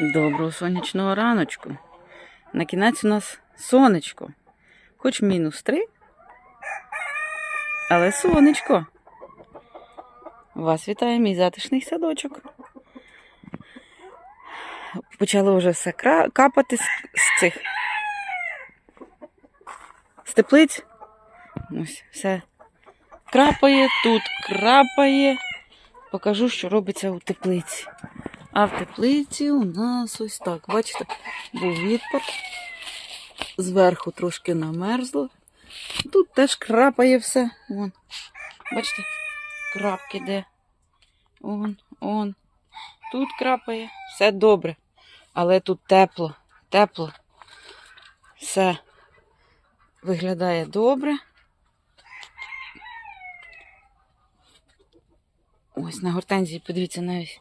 Доброго сонячного раночку. На кінець у нас сонечко. Хоч мінус три, але сонечко. Вас вітає мій затишний садочок. Почало вже все капати з, цих з теплиць. Ось все крапає, тут крапає. Покажу, що робиться у теплиці. А в теплиці у нас ось так. Бачите, був відпад. Зверху трошки намерзло. Тут теж крапає все. Вон. Бачите, крапки де. Он, он. Тут крапає. Все добре. Але тут тепло, тепло. Все виглядає добре. Ось на гортензії, подивіться, навіть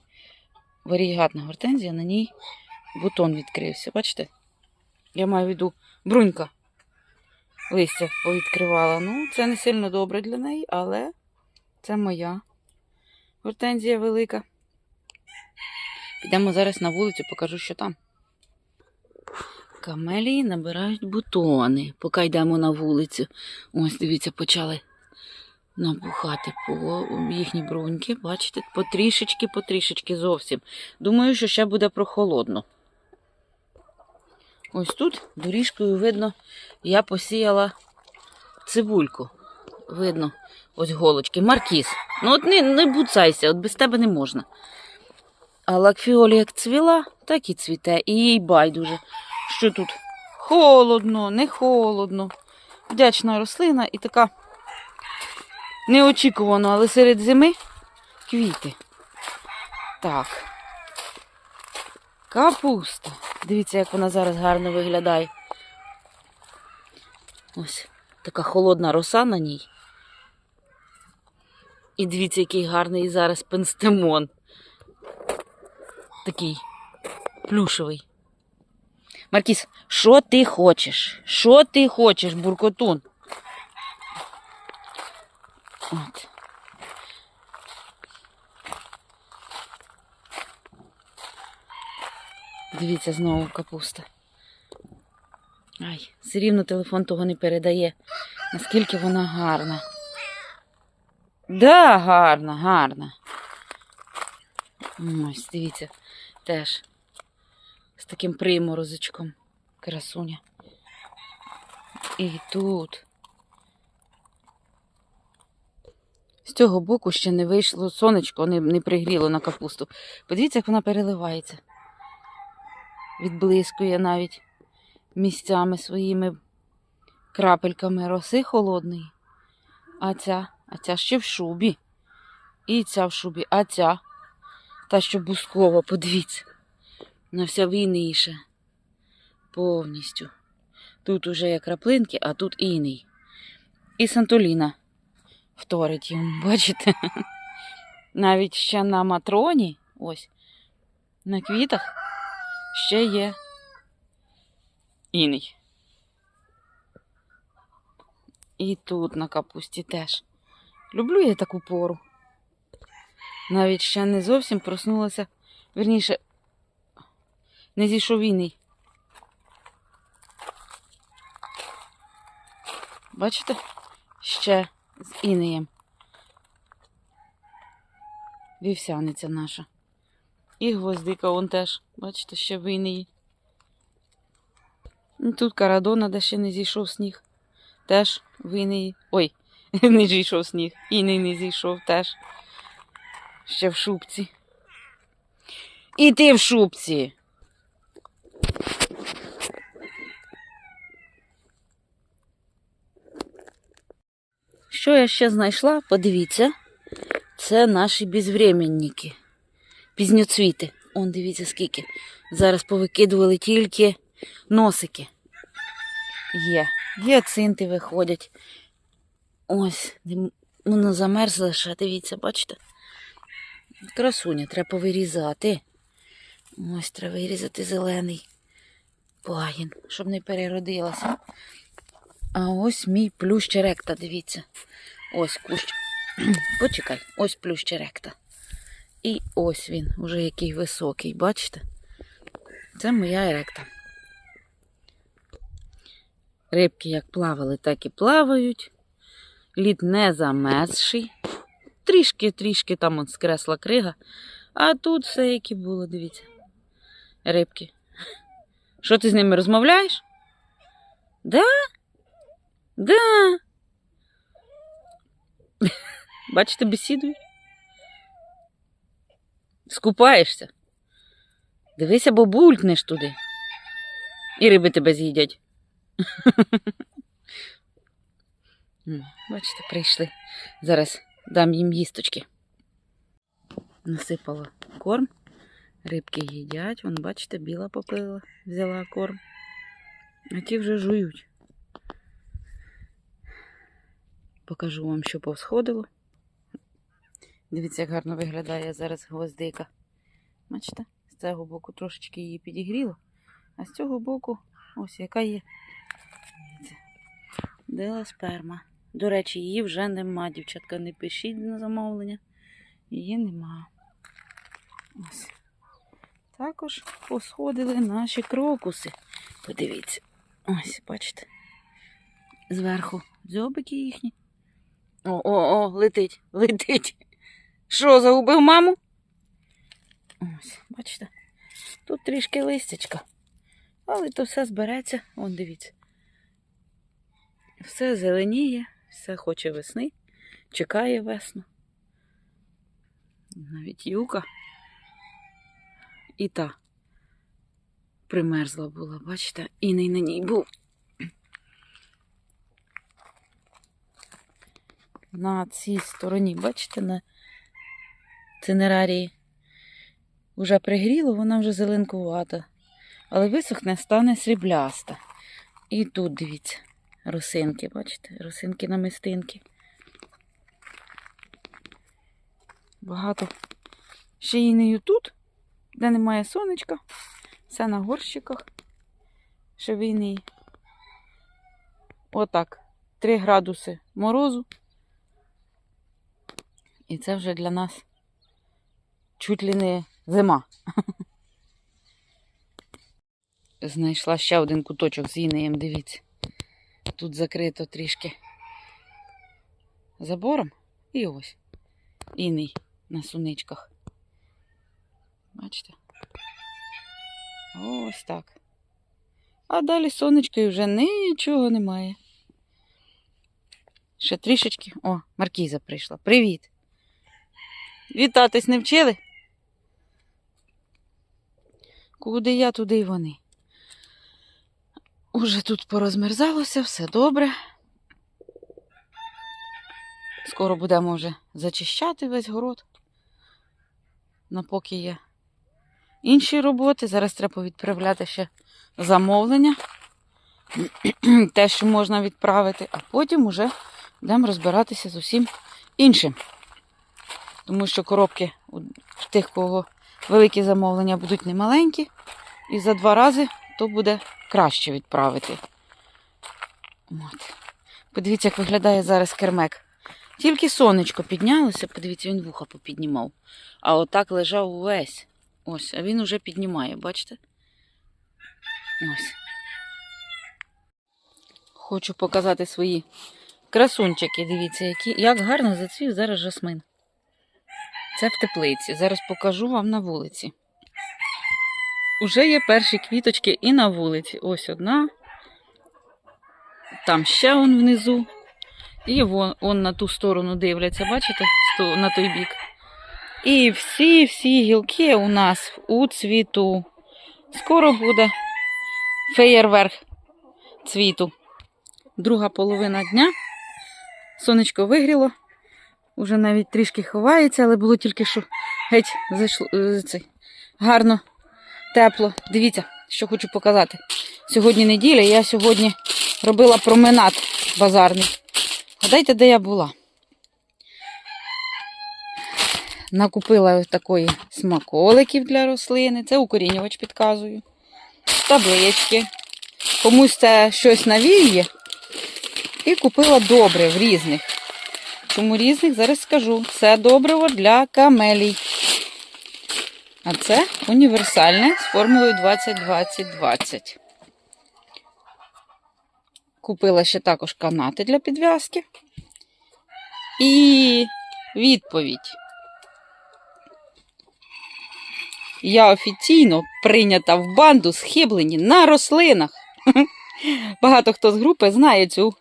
варігатна гортензія, на ній бутон відкрився. Бачите? Я маю в виду брунька. Листя повідкривала. Ну, це не сильно добре для неї, але це моя гортензія велика. Підемо зараз на вулицю, покажу, що там. Камелії набирають бутони, поки йдемо на вулицю. Ось, дивіться, почали набухати по їхні бруньки. Бачите, потрішечки, потрішечки зовсім. Думаю, що ще буде прохолодно. Ось тут доріжкою видно, я посіяла цибульку. Видно, ось голочки. Маркіз. Ну, от не, не буцайся, от без тебе не можна. А лакфіолі як цвіла, так і цвіте. І їй байдуже, що тут холодно, не холодно. Вдячна рослина і така неочікувано, але серед зими квіти. Так. Капуста. Дивіться, як вона зараз гарно виглядає. Ось така холодна роса на ній. І дивіться, який гарний зараз пенстемон. Такий плюшевий. Маркіс, що ти хочеш? Що ти хочеш, буркотун? От. Дивіться знову капуста. Ай, все рівно телефон того не передає. Наскільки вона гарна. Да, гарна, гарна. Ось, дивіться, теж з таким приморозочком. Красуня. І тут. З цього боку ще не вийшло сонечко, не, не пригріло на капусту. Подивіться, як вона переливається. Відблискує навіть місцями своїми крапельками роси холодної. А ця, а ця ще в шубі. І ця в шубі, а ця, та що бускова, подивіться. На вся війніша. Повністю. Тут уже є краплинки, а тут іний. І Сантоліна вторить йому, бачите? Навіть ще на матроні, ось, на квітах ще є іний. І тут на капусті теж. Люблю я таку пору. Навіть ще не зовсім проснулася. Верніше, не зійшов іний. Бачите? Ще з інеєм. Вівсяниця наша. І гвоздика вон теж, бачите, ще в інеї. Тут карадона, де ще не зійшов сніг. Теж в інеї. Ой, не зійшов сніг. Іней не зійшов теж. Ще в шубці. І ти в шубці. Що я ще знайшла? Подивіться. Це наші безвременники. Пізньоцвіти. Он дивіться скільки. Зараз повикидували тільки носики. Є. Гіацинти виходять. Ось, воно замерзло ще, дивіться, бачите? Красуня, треба повирізати. Ось треба вирізати зелений пагін, щоб не переродилася. А ось мій плющ черекта, дивіться. Ось кущ. Почекай, ось плющ черекта. І ось він, уже який високий, бачите? Це моя еректа. Рибки як плавали, так і плавають. Лід не замерзший. Трішки-трішки там от скресла крига. А тут все, які було, дивіться. Рибки. Що ти з ними розмовляєш? Да? Да. Бачите, бесідують? Скупаєшся. Дивися, бо булькнеш туди. І риби тебе з'їдять. Бачите, прийшли. Зараз дам їм їсточки. Насипала корм. Рибки їдять. Вон, бачите, біла попила, взяла корм. А ті вже жують. Покажу вам, що повсходило. Дивіться, як гарно виглядає зараз гвоздика. Бачите, з цього боку трошечки її підігріло, а з цього боку ось яка є. Дила. До речі, її вже нема. Дівчатка, не пишіть на замовлення. Її нема. Ось. Також посходили наші крокуси. Подивіться. Ось, бачите. Зверху дзьобики їхні. О, о, о, летить, летить. Що, загубив маму? Ось, бачите. Тут трішки листячка. Але то все збереться. Вон дивіться. Все зеленіє, все хоче весни, чекає весну. Навіть юка. І та примерзла була, бачите, і не на ній був. На цій стороні, бачите, на цинерарії вже пригріло, вона вже зеленкувата. Але висохне, стане срібляста. І тут, дивіться, росинки, бачите, росинки на мистинки. Багато шиїнею тут, де немає сонечка, все на горщиках. Шивійний. Отак. 3 градуси морозу. І це вже для нас чуть ли не зима. Знайшла ще один куточок з інеєм, дивіться. Тут закрито трішки забором. І ось. Іней на суничках. Бачите? Ось так. А далі сонечка і вже нічого немає. Ще трішечки. О, Маркіза прийшла. Привіт. Вітатись не вчили? Куди я, туди й вони. Уже тут порозмерзалося, все добре. Скоро будемо вже зачищати весь город. Напоки є інші роботи. Зараз треба відправляти ще замовлення. Те, що можна відправити, а потім вже будемо розбиратися з усім іншим. Тому що коробки у тих, кого великі замовлення будуть немаленькі. І за два рази то буде краще відправити. От. Подивіться, як виглядає зараз кермек. Тільки сонечко піднялося, подивіться, він вуха попіднімав. А отак лежав увесь. Ось, а він уже піднімає, бачите? Ось. Хочу показати свої красунчики. Дивіться, які, як гарно зацвів зараз жасмин. Це в теплиці. Зараз покажу вам на вулиці. Уже є перші квіточки і на вулиці. Ось одна. Там ще он внизу. І вон, он на ту сторону дивляться, бачите? На той бік. І всі-всі гілки у нас у цвіту. Скоро буде феєрверк цвіту. Друга половина дня. Сонечко вигріло. Уже навіть трішки ховається, але було тільки що геть зайшло е, цей, гарно, тепло. Дивіться, що хочу показати. Сьогодні неділя, я сьогодні робила променад базарний. Гадайте, де я була? Накупила ось такої смаколиків для рослини. Це укорінювач підказую. Таблички. Комусь це щось навіює. І купила добре в різних. Чому різних? Зараз скажу. Це добриво для камелій. А це універсальне з формулою 20-20-20. Купила ще також канати для підв'язки. І відповідь. Я офіційно прийнята в банду схиблені на рослинах. Багато хто з групи знає цю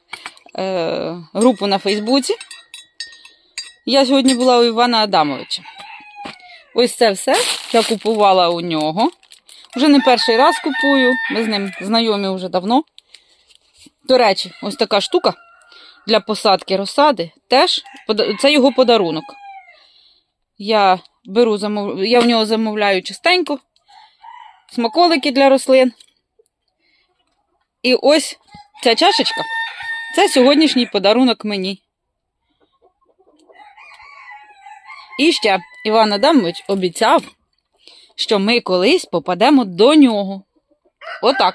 е, групу на Фейсбуці. Я сьогодні була у Івана Адамовича. Ось це все я купувала у нього. Вже не перший раз купую, ми з ним знайомі вже давно. До речі, ось така штука для посадки розсади теж це його подарунок. Я беру я в нього замовляю частенько смаколики для рослин. І ось ця чашечка це сьогоднішній подарунок мені. І ще Іван Адамович обіцяв, що ми колись попадемо до нього. Отак.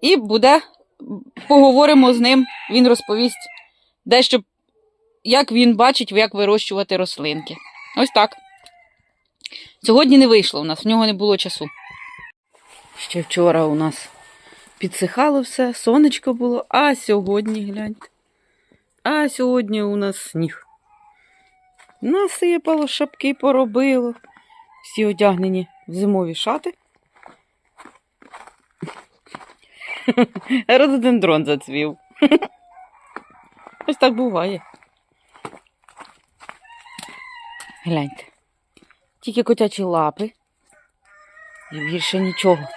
І буде, поговоримо з ним, він розповість дещо, як він бачить, як вирощувати рослинки. Ось так. Сьогодні не вийшло у нас, в нього не було часу. Ще вчора у нас підсихало все, сонечко було, а сьогодні, гляньте. А сьогодні у нас сніг. Насипало, шапки поробило. Всі одягнені в зимові шати. Рододендрон зацвів. Ось так буває. Гляньте. Тільки котячі лапи. І більше нічого.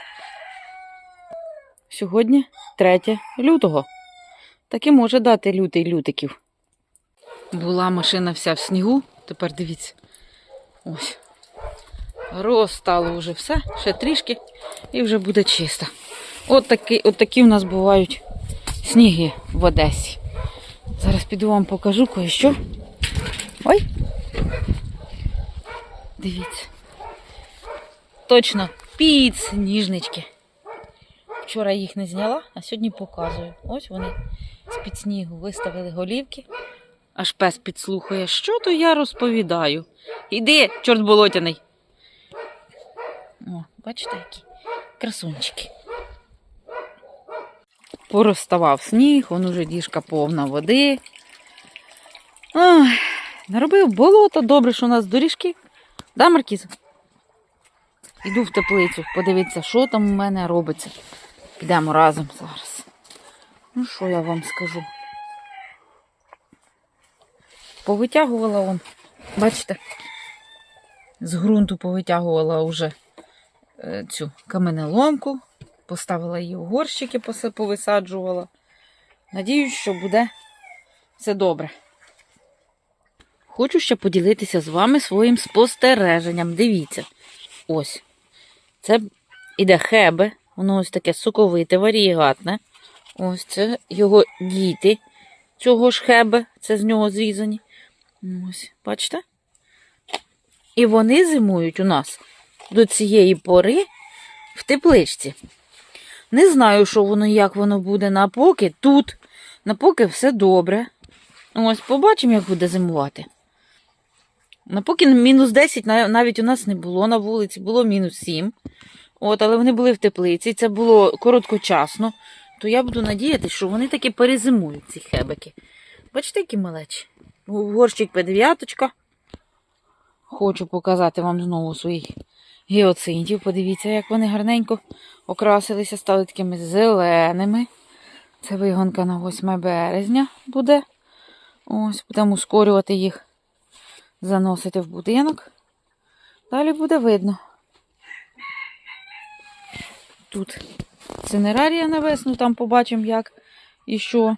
Сьогодні 3 лютого. Так і може дати лютий лютиків. Була машина вся в снігу, тепер дивіться. Ось. Розстало вже все, ще трішки, і вже буде чисто. От такі, от такі в нас бувають сніги в Одесі. Зараз піду вам покажу кое-що. Ой. Дивіться. Точно підсніжнички. Вчора їх не зняла, а сьогодні показую. Ось вони з-під снігу виставили голівки. Аж пес підслухає, що то я розповідаю. Іди, чорт болотяний. О, бачите, які красунчики. Порозставав сніг, он уже діжка повна води. Ой, наробив болото, добре, що у нас доріжки. Да, Маркіз? Іду в теплицю, подивитися, що там у мене робиться. Підемо разом зараз. Ну, що я вам скажу? Повитягувала он, бачите, з ґрунту повитягувала вже е, цю каменеломку, поставила її в горщики, повисаджувала. Надіюсь, що буде все добре. Хочу ще поділитися з вами своїм спостереженням. Дивіться. Ось. Це іде хебе, воно ось таке соковите, варієгатне. Ось це його діти цього ж хебе, це з нього зрізані. Ось, бачите? І вони зимують у нас до цієї пори в тепличці. Не знаю, що воно, як воно буде на поки. Тут на поки все добре. Ось, побачимо, як буде зимувати. На поки мінус 10 навіть у нас не було на вулиці, було мінус 7. От, але вони були в теплиці, це було короткочасно. То я буду надіятися, що вони таки перезимують, ці хебики. Бачите, які малечі? Горщик П9. Хочу показати вам знову своїх гіоцинтів. Подивіться, як вони гарненько окрасилися, стали такими зеленими. Це вигонка на 8 березня буде. Ось, будемо ускорювати їх, заносити в будинок. Далі буде видно. Тут цинерарія на весну, там побачимо, як і що.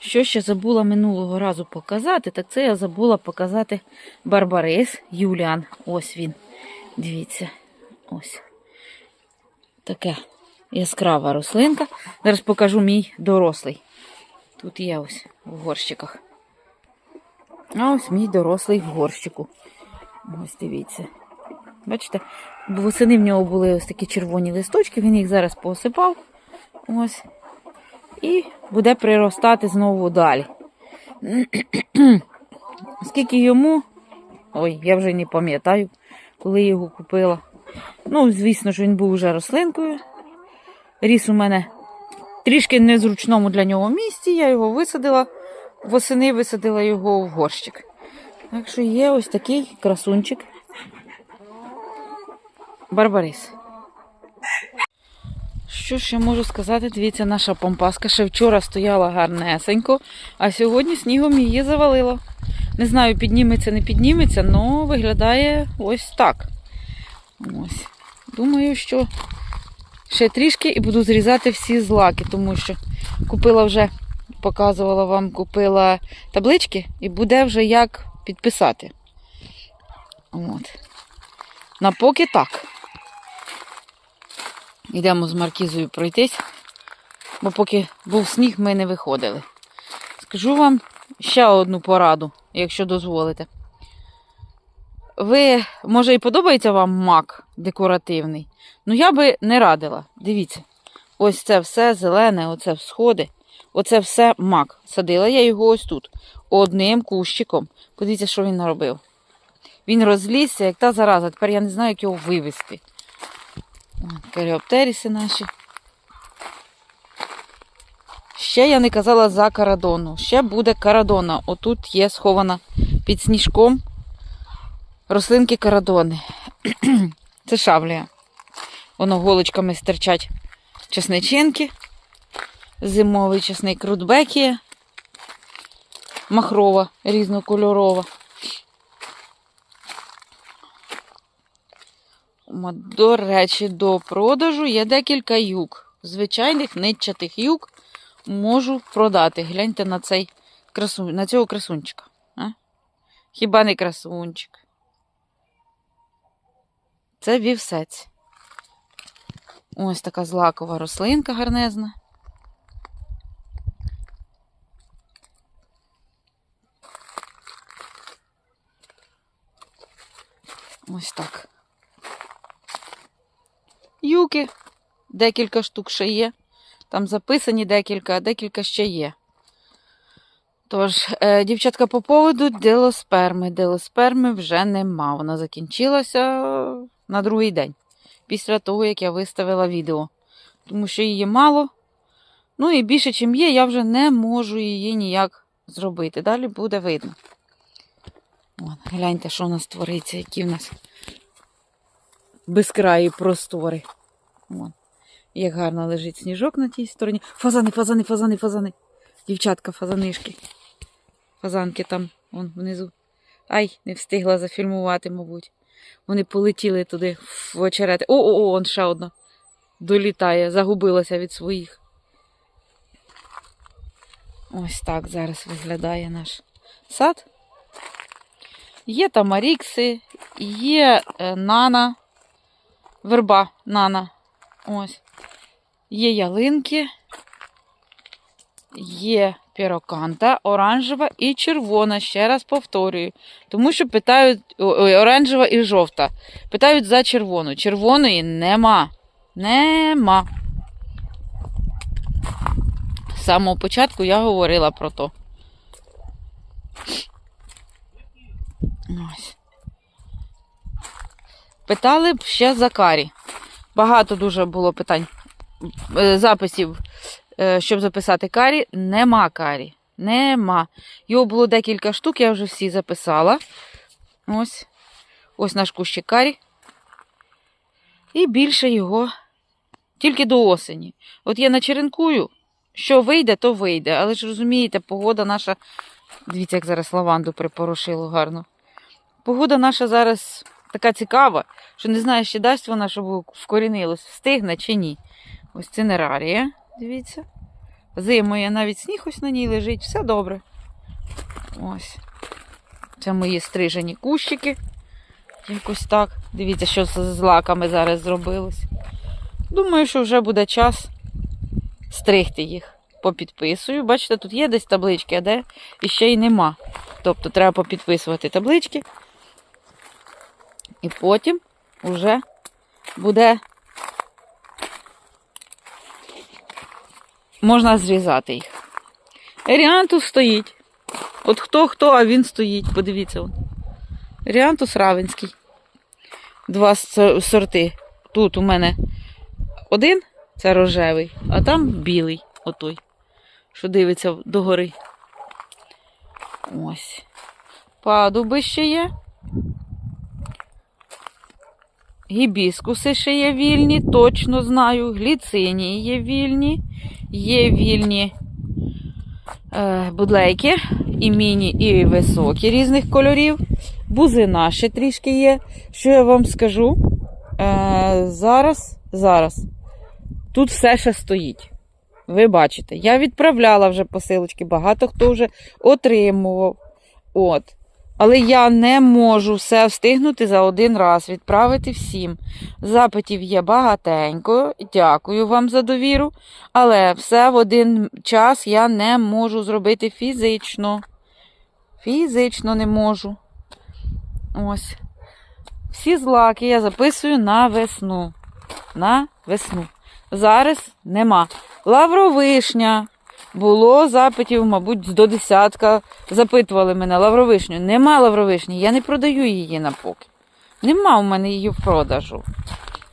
Що ще забула минулого разу показати, так це я забула показати Барбарис Юліан. Ось він. Дивіться. Ось. Таке яскрава рослинка. Зараз покажу мій дорослий. Тут є ось в горщиках. А ось мій дорослий в горщику. Ось дивіться. Бачите? Восени в нього були ось такі червоні листочки, він їх зараз посипав. Ось. І буде приростати знову далі. Скільки йому Ой, я вже не пам'ятаю, коли його купила. Ну, звісно ж, він був вже рослинкою. Ріс у мене трішки незручному для нього місці. Я його висадила, восени висадила його в горщик. Так що є ось такий красунчик. Барбарис. Що ж я можу сказати? Дивіться, наша помпаска ще вчора стояла гарнесенько, а сьогодні снігом її завалило. Не знаю, підніметься, не підніметься, але виглядає ось так. Ось. Думаю, що ще трішки і буду зрізати всі злаки, тому що купила вже, показувала вам, купила таблички і буде вже як підписати. От. На поки так. Йдемо з маркізою пройтись, бо поки був сніг, ми не виходили. Скажу вам ще одну пораду, якщо дозволите. Ви, може, і подобається вам мак декоративний, ну я би не радила. Дивіться, ось це все зелене, оце всходи, оце все мак. Садила я його ось тут, одним кущиком. Подивіться, що він наробив. Він розлізся, як та зараза. Тепер я не знаю, як його вивезти. Каріоптеріси наші. Ще я не казала за карадону. Ще буде карадона. Отут є схована під сніжком рослинки карадони. Це шавлія. Воно голочками стирчать чесничинки. Зимовий чесник рудбекія. Махрова, різнокольорова. До речі, до продажу є декілька юк. Звичайних нитчатих юк можу продати. Гляньте на цей красун, на цього красунчика. А? Хіба не красунчик? Це вівсець. Ось така злакова рослинка гарнезна. Ось так. Юки. Декілька штук ще є. Там записані декілька, а декілька ще є. Тож, е, дівчатка, по поводу делосперми. Делосперми вже нема. Вона закінчилася на другий день. Після того, як я виставила відео. Тому що її мало. Ну і більше, чим є, я вже не можу її ніяк зробити. Далі буде видно. Вон, гляньте, що у нас твориться, які в нас безкраї простори. Вон. Як гарно лежить сніжок на тій стороні. Фазани, фазани, фазани, фазани. Дівчатка, фазанишки. Фазанки там, вон внизу. Ай, не встигла зафільмувати, мабуть. Вони полетіли туди в очерети. О, о, о, он ще одна. Долітає, загубилася від своїх. Ось так зараз виглядає наш сад. Є там арікси, є е, нана, верба нана. Ось. Є ялинки, є піроканта, оранжева і червона. Ще раз повторюю. Тому що питають ой, оранжева і жовта. Питають за червону. Червоної нема. Нема. З самого початку я говорила про то. Ось. Питали б ще за карі. Багато дуже було питань, е, записів, е, щоб записати карі. Нема карі. Нема. Його було декілька штук, я вже всі записала. Ось. Ось наш кущик карі. І більше його тільки до осені. От я начеренкую, що вийде, то вийде. Але ж розумієте, погода наша. Дивіться, як зараз лаванду припорошило гарно. Погода наша зараз така цікава, що не знаю, чи дасть вона, щоб вкорінилось, встигне чи ні. Ось цинерарія, дивіться. Зимує навіть сніг ось на ній лежить, все добре. Ось. Це мої стрижені кущики. Якось так. Дивіться, що з лаками зараз зробилось. Думаю, що вже буде час стригти їх. Попідписую. Бачите, тут є десь таблички, а де і ще й нема. Тобто треба попідписувати таблички. І потім вже буде можна зрізати їх. Еріантус стоїть. От хто хто, а він стоїть. Подивіться. он. Ріантус Равенський. Два сорти. Тут у мене один, це рожевий, а там білий, отой, що дивиться догори. Ось. Падуби ще є. Гібіскуси ще є вільні, точно знаю. Гліцинії є вільні. Є вільні е, будлейки, і міні, і високі різних кольорів. Бузина ще трішки є. Що я вам скажу? Е, зараз, зараз. Тут все ще стоїть. Ви бачите, я відправляла вже посилочки, багато хто вже отримував. От. Але я не можу все встигнути за один раз відправити всім. Запитів є багатенько. Дякую вам за довіру. Але все в один час я не можу зробити фізично. Фізично не можу. Ось. Всі злаки я записую на весну. На весну. Зараз нема. Лавровишня. Було запитів, мабуть, до десятка. Запитували мене лавровишню. Нема лавровишні, я не продаю її на поки. Нема у мене її в продажу.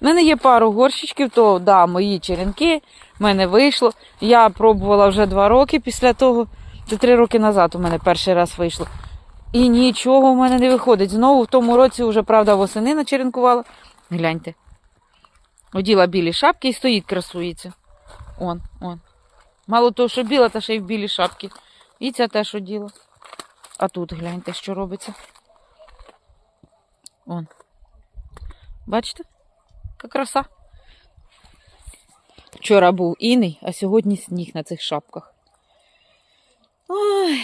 У мене є пару горщичків, то да, мої черенки, в мене вийшло. Я пробувала вже два роки після того. Це три роки назад у мене перший раз вийшло. І нічого в мене не виходить. Знову в тому році вже, правда, восени начеренкувала. Гляньте. Оділа білі шапки і стоїть, красується. Он, он. Мало того, що біла, та ще й в білій шапці. І ця теж оділа. А тут гляньте, що робиться. Он. Бачите? Яка краса. Вчора був іней, а сьогодні сніг на цих шапках. Ой,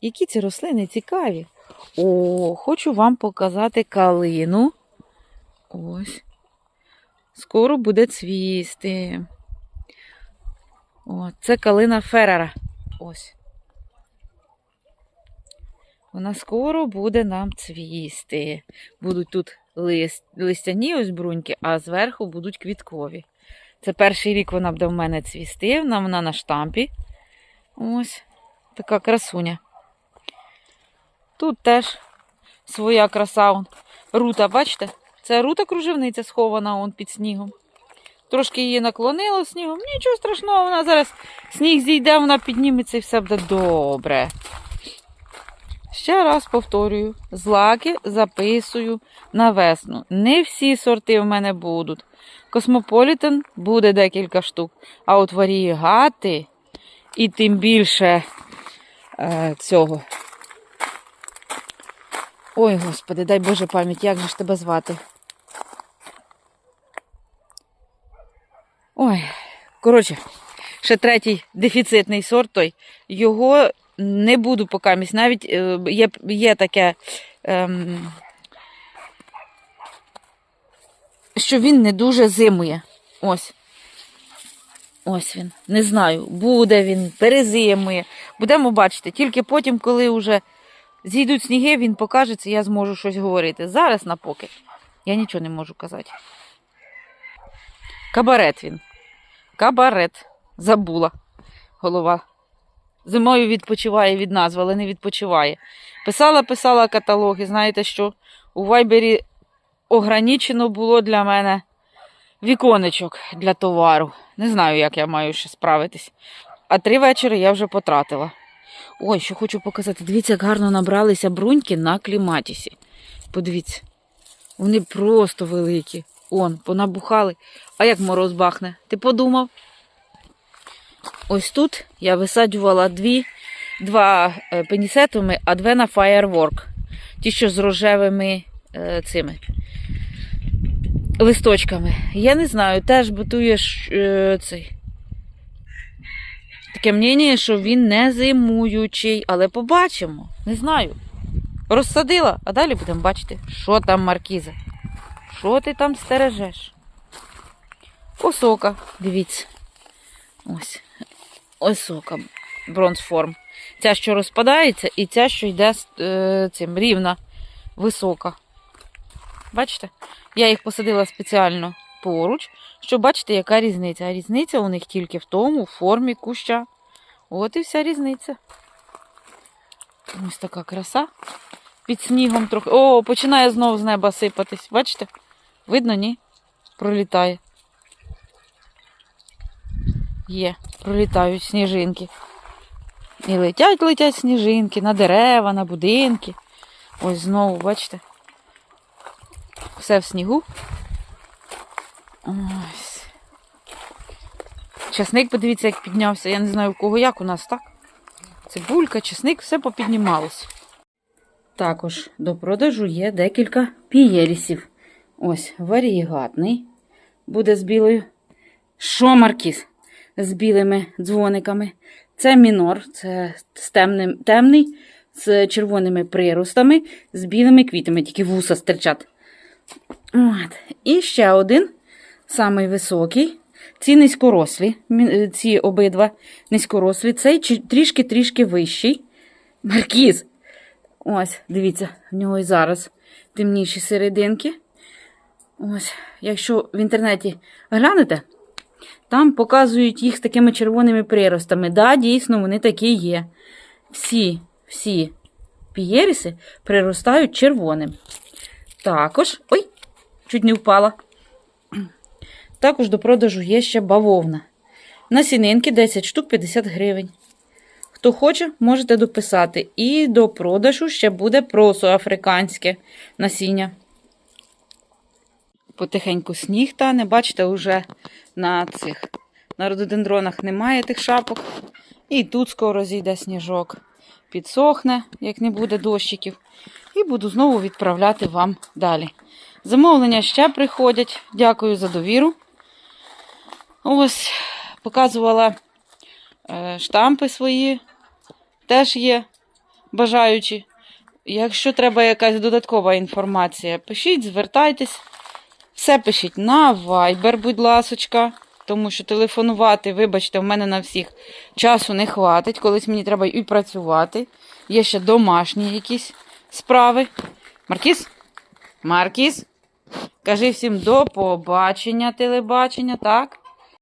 які ці рослини цікаві. О, хочу вам показати калину. Ось. Скоро буде цвісти. О, це калина Феррера. Ось. Вона скоро буде нам цвісти. Будуть тут лист, листяні ось бруньки, а зверху будуть квіткові. Це перший рік вона буде в мене цвісти, вона, вона на штампі. Ось така красуня. Тут теж своя краса. Рута, бачите? Це рута кружевниця схована он під снігом. Трошки її наклонило снігом. Нічого страшного, вона зараз сніг зійде, вона підніметься і все буде добре. Ще раз повторюю: злаки записую на весну. Не всі сорти в мене будуть. Космополітен буде декілька штук. А от варієгати і тим більше е, цього. Ой, господи, дай Боже пам'ять, як же ж тебе звати? Ой, коротше, ще третій дефіцитний сорт той. Його не буду поки місць. Навіть е, є, є таке, ем, що він не дуже зимує. Ось. Ось він. Не знаю, буде він, перезимує. Будемо бачити. Тільки потім, коли вже зійдуть сніги, він покажеться, я зможу щось говорити. Зараз на поки. Я нічого не можу казати. Кабарет він. Кабарет. Забула голова. Зимою відпочиває від назви, але не відпочиває. Писала, писала каталоги. Знаєте що? У Вайбері ограничено було для мене віконечок для товару. Не знаю, як я маю ще справитись. А три вечори я вже потратила. Ой, що хочу показати. Дивіться, як гарно набралися бруньки на кліматісі. Подивіться. Вони просто великі. Он, понабухали. А як мороз бахне? Ти подумав? Ось тут я висаджувала дві, два е, пенісетуми, а дві на Firework. Ті, що з рожевими е, цими листочками. Я не знаю, теж бутуєш е, цей. Таке мнення, що він не зимуючий, але побачимо. Не знаю. Розсадила, а далі будемо бачити, що там маркіза. Що ти там стережеш? Осока, дивіться. Ось. Осока. Бронзформ. Ця, що розпадається, і ця, що йде е, цим рівна, висока. Бачите? Я їх посадила спеціально поруч, щоб бачити, яка різниця. А різниця у них тільки в тому, в формі куща. От і вся різниця. Ось така краса. під снігом трохи. О, починає знову з неба сипатись. Бачите? Видно, ні? Пролітає. Є, пролітають сніжинки. І летять, летять сніжинки на дерева, на будинки. Ось знову, бачите? Все в снігу. Ось. Часник, подивіться, як піднявся. Я не знаю, у кого як у нас, так? Цибулька, чесник, все попіднімалось. Також до продажу є декілька пієрісів. Ось варігатний. Буде з білою. Шомаркіс з білими дзвониками. Це мінор, це з темним, темний, з червоними приростами, з білими квітами, тільки вуса стирчать. От. І ще один, самий високий. Ці низькорослі, е, ці обидва низькорослі, цей трішки-трішки вищий. Маркіз. Ось, дивіться, в нього і зараз темніші серединки. Ось, якщо в інтернеті глянете, там показують їх з такими червоними приростами. Да, дійсно, вони такі є. Всі, всі пієріси приростають червоним. Також. Ой, чуть не впала. Також до продажу є ще бавовна. Насінинки 10 штук 50 гривень. Хто хоче, можете дописати. І до продажу ще буде просо африканське насіння. Потихеньку сніг тане, бачите, вже на цих на рододендронах немає тих шапок. І тут скоро зійде сніжок. Підсохне, як не буде дощиків. І буду знову відправляти вам далі. Замовлення ще приходять. Дякую за довіру. Ось, показувала е, штампи свої. Теж є бажаючі. Якщо треба якась додаткова інформація, пишіть, звертайтесь. Все пишіть на Viber, будь ласочка. Тому що телефонувати, вибачте, в мене на всіх часу не хватить. Колись мені треба і працювати. Є ще домашні якісь справи. Маркіс? Маркіс? Кажи всім до побачення, телебачення, так?